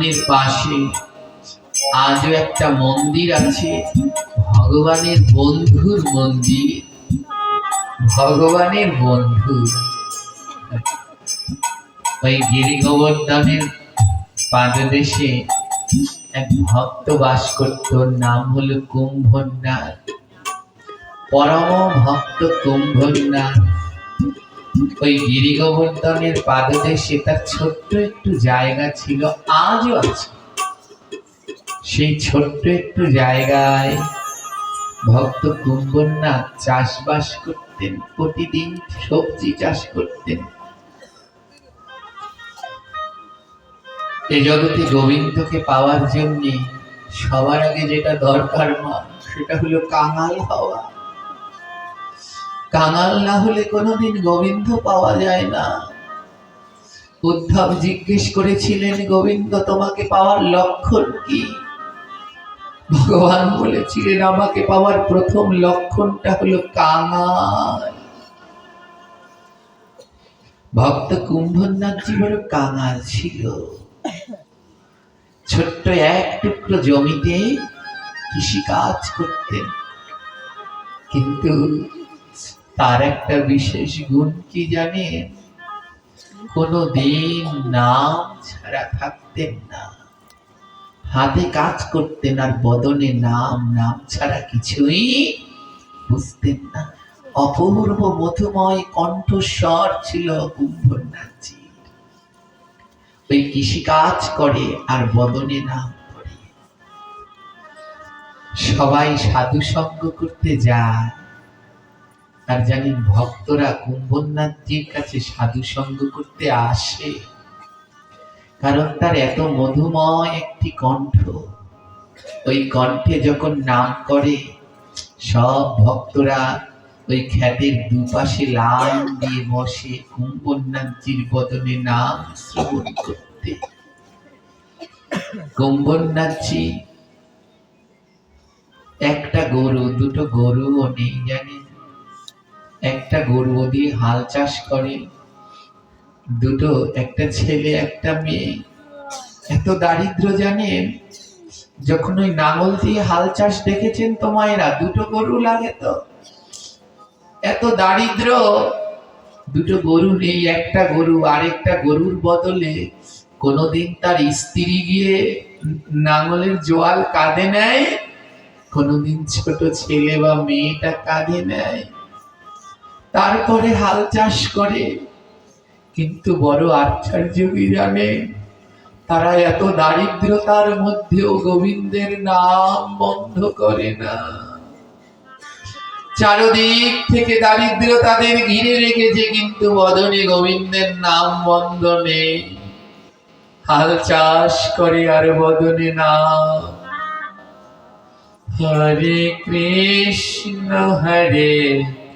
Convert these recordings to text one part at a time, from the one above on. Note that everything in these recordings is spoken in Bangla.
বনের পাশে। আজও একটা মন্দির আছে, ভগবানের বন্ধুর মন্দির। ভগবানের বন্ধু। ওই গিরি গোবর্ধনের পাদদেশে এক ভক্ত বাস করত, নাম হলো কুম্ভনাথ পরম ভক্ত কুম্ভনাথ ওই গিরি গোবর্ধনের পাদদেশে তার ছোট্ট একটু জায়গা ছিল, আজও আছে। সেই ছোট্ট একটু জায়গায় ভক্ত কুম্ভনাথ চাষবাস করতেন, প্রতিদিন সবজি চাষ করতেন। এ জগতে গোবিন্দকে পাওয়ার জন্য সবার আগে যেটা দরকার মা, সেটা হলো কাঙাল হওয়া। কাঙাল না হলে কোনোদিন গোবিন্দ পাওয়া যায় না। উদ্ধব জিজ্ঞেস করেছিলেন, গোবিন্দ, তোমাকে পাওয়ার লক্ষণ কি? ভগবান বলেছিলেন, আমাকে পাওয়ার প্রথম লক্ষণটা হলো কাঙাল। ভক্ত কুম্ভনাথজি বড় কাঙাল ছিল। ছোট্ট এক টুকরো জমিতে কৃষিকাজ করতেন। কিন্তু তার একটা বিশেষ গুণ কি জানেন কোনো দিন নাম ছাড়া থাকতেন না। হাতে কাজ করতেন আর বদনে নাম নাম ছাড়া কিছুই বুঝতেন না। অপূর্ব মধুময় কণ্ঠস্বর ছিল কুম্ভনাথজির। ওই কৃষিকাজ করে আর বদনে নাম করে। সবাই সাধু সঙ্গ করতে যায়। আর জানেন ভক্তরা কুম্ভনাথজির কাছে সাধু সঙ্গ করতে আসে। কারণ তার এত মধুময় একটি কণ্ঠ। ওই কণ্ঠে যখন নাম করে, সব ভক্তরা ওই খ্যাতের দুপাশে লাইন দিয়ে বসে কুম্ভনাথজির বদনে নাম শ্রবণ করতে। কুম্ভনাথজি, একটা গরু, দুটো গরুও নেই, জানেন? একটা গরু দিয়ে হাল চাষ করে, দুটো, একটা ছেলে, একটা মেয়ে, এত দারিদ্র জানেন? যখন ওই নাঙল দিয়ে হাল চাষ দেখেছেন তো মায়েরা, দুটো গরু লাগে তো। এত দারিদ্র, দুটো গরু নেই, একটা গরু, আরেকটা গরুর বদলে কোনোদিন তার স্ত্রী গিয়ে নাঙলের জোয়াল কাঁধে নেয়, কোনোদিন ছোট ছেলে বা মেয়েটা কাঁধে নেয়। তারপরে হাল চাষ করে। কিন্তু বড় আশ্চর্য জানে, তারা এত দারিদ্রতার মধ্যেও গোবিন্দের নাম বন্ধ করে না। চারদিক থেকে দারিদ্র তাদের ঘিরে রেখেছে, কিন্তু বদনে গোবিন্দের নাম বন্ধ নেই। হাল চাষ করে আর বদনে নাম। হরে কৃষ্ণ, হরে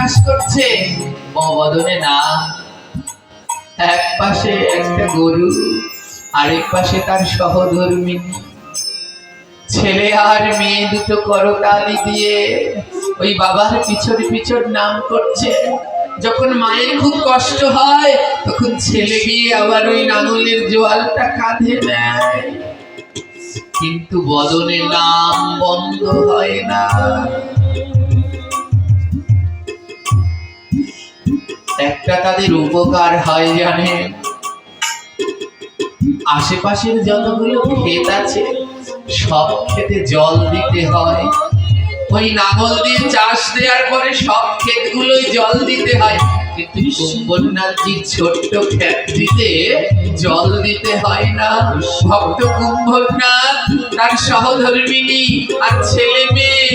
চাষ করছে। বদনে না। এক পাশে একটা গরু, আরেক পাশে তার সহধর্মিনী। ছেলে আর মেয়ে দুটো করতালি দিয়ে ওই বাবার পিছন পিছন নাম করছে। যখন মায়ের খুব কষ্ট হয়, তখন ছেলে গিয়ে আবার ওই নাঙলের জোয়ালটা কাঁধে নেয়। কিন্তু বদনে নাম বন্ধ হয় না। একটা তাদের উপকার হয় জানেন আশেপাশের যতগুলো ক্ষেত আছে, সব ক্ষেতে জল দিতে হয়। ওই নাঙল দিয়ে চাষ দেওয়ার পরে সব ক্ষেতগুলোই জল দিতে হয়। কিন্তু কুম্ভনাথজির ছোট্ট ক্ষেত্রিতে জল দিতে হয় না। ভক্ত কুম্ভনাথ, তার সহধর্মিনী আর ছেলে মেয়ে।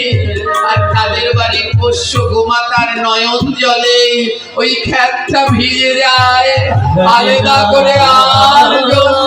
আর তাদের বাড়ি পোষ্য গোমাতার নয়ন জলে। ওই ক্ষেতটা ভিজে যায়। আলাদা করে আর জল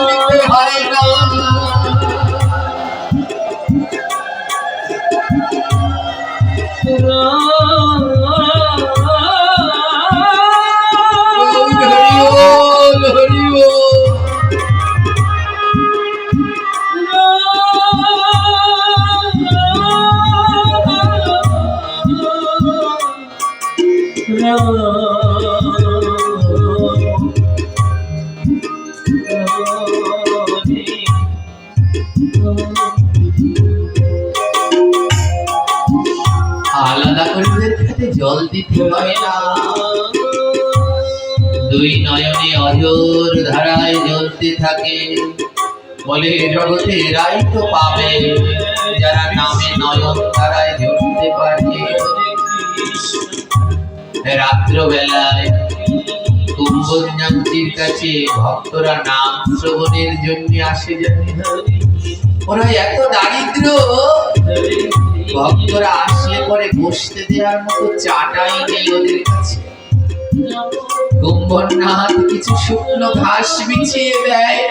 দুই নয়নে ধারায় জ্বলতে থাকে। বলে জগতে তো পাবে, যারা নামে নয়ন জ্বলতে পারে রাত্রবেলায় কাছে ভক্তরা নাম শ্রবণের জন্য আসে ওরা এত দারিদ্র, ভক্তরা আসলে পরে বসতে দেওয়ার মতো চাটাই নেই ওদের কাছে। কুম্ভনাথ কিছু শুকনো ঘাস বিছিয়ে দেয়।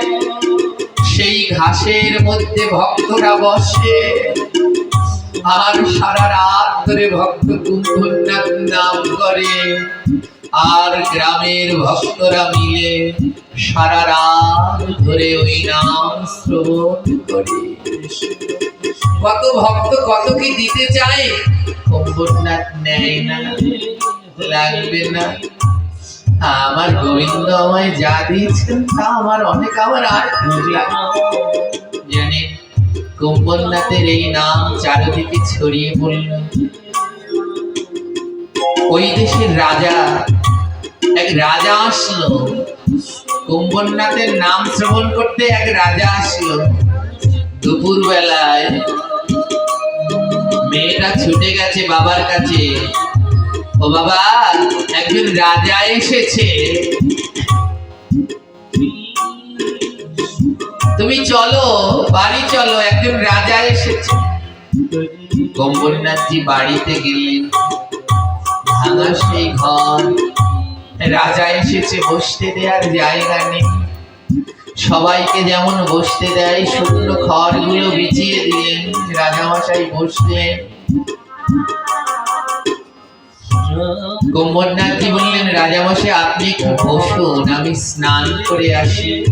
সেই ঘাসের মধ্যে ভক্তরা বসে। আর সারা রাত ধরে ভক্ত কুম্ভনাথ নাম করে। আর গ্রামের ভক্তরা মিলে সারা রাত ধরে ওই নাম শ্রবণ করে। কত ভক্ত, কত কি দিতে চায়? কুম্ভনাথ নেয় না, লাগবে না। আমার গোবিন্দ আমায় যা দিয়েছেন, তা আমার অনেক, আমার আর কিছু লাগবে না। কুম্ভনাথের এই নাম চারিদিকে ছড়িয়ে পড়ল। ওই দেশের রাজা এক রাজা আসলো। কুম্ভনাথের নাম শ্রবণ করতে এক রাজা আসলো। দুপুর বেলায় মেয়েটা ছুটে গেছে বাবার কাছে। ও বাবা, একজন রাজা এসেছে। তুমি চলো, বাড়ি চলো, একজন রাজা এসেছে। কম্বরনাথজি বাড়িতে গেলেন। ভাঙা সেই ঘর রাজা এসেছে, বসতে দেওয়ার জায়গা নেই। সবাইকে যেমন বসতে দেয় শুকনো খড়গুলো বিছিয়ে দিলেন রাজামশাই বসলেন। কুম্ভনাথজি বললেন, রাজামশাই, আপনি বসুন, আমি স্নান করে আসি।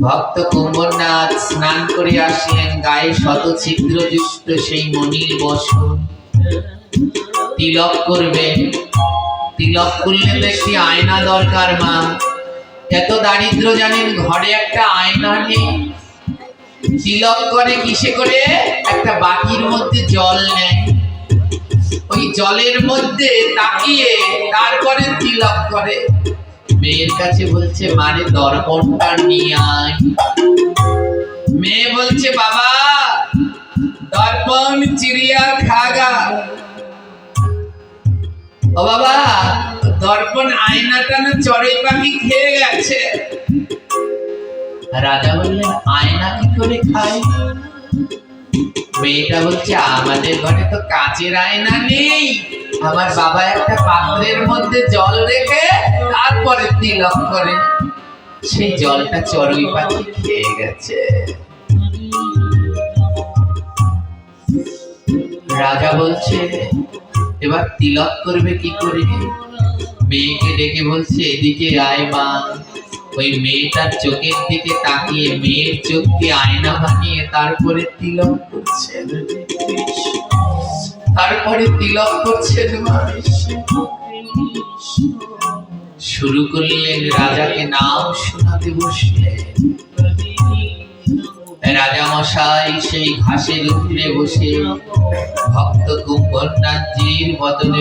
ভক্ত কুম্ভনাথ স্নান করে আসলেন, গায়ে শত ছিদ্রযুক্ত সেই মণির বসন। তিলক করবেন তিলক করলে তো একটি আয়না দরকার, মা। এত দারিদ্র জানেন, ঘরে একটা আয়না নেই। তিলক করে কিসে করে? একটা বাটির মধ্যে জল নেয়। ওই জলের মধ্যে তাকিয়ে তারপরে তিলক করে। মেয়ের কাছে বলছে মানে দর্পণটা নিয়ে আয়। মেয়ে বলছে, বাবা, দর্পণ চিড়িয়া খাগা ও বাবা, দর্পণ আয়নাটা না পাখি খেয়ে গেছে। রাজা বললেন, আয়না কি করে খায়? মেয়েটা বলছে, আমাদের ঘরে তো কাচের আয়না নেই। আমার বাবা একটা পাত্রের মধ্যে জল রেখে তারপরে তিলক করে। সেই জলটা চড়ুই পাখি খেয়ে গেছে। রাজা বলছে এবার তিলক করবে কি করে? মেয়েকে ডেকে বলছে, এদিকে আয় মা। ওই মেয়েটার চোখের দিকে তাকিয়ে, মেয়ের চোখকে আয়না বানিয়ে তারপরে তিলক করছে তারপরে তিলক করছেন শুরু করলেন রাজাকে নাম শোনাতে বসলেন। রাজা মশাই সেই ঘাসের উপরে বসে ভক্ত বন্যাজির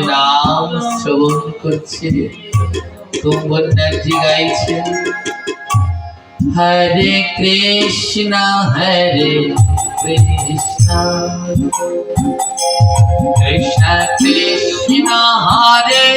নাম শ্রবণ করছে তুম বন্যাজি গাইছেন হরে কৃষ্ণ হরে কৃষ্ণ। কৃষ্ণ কৃষ্ণ হরে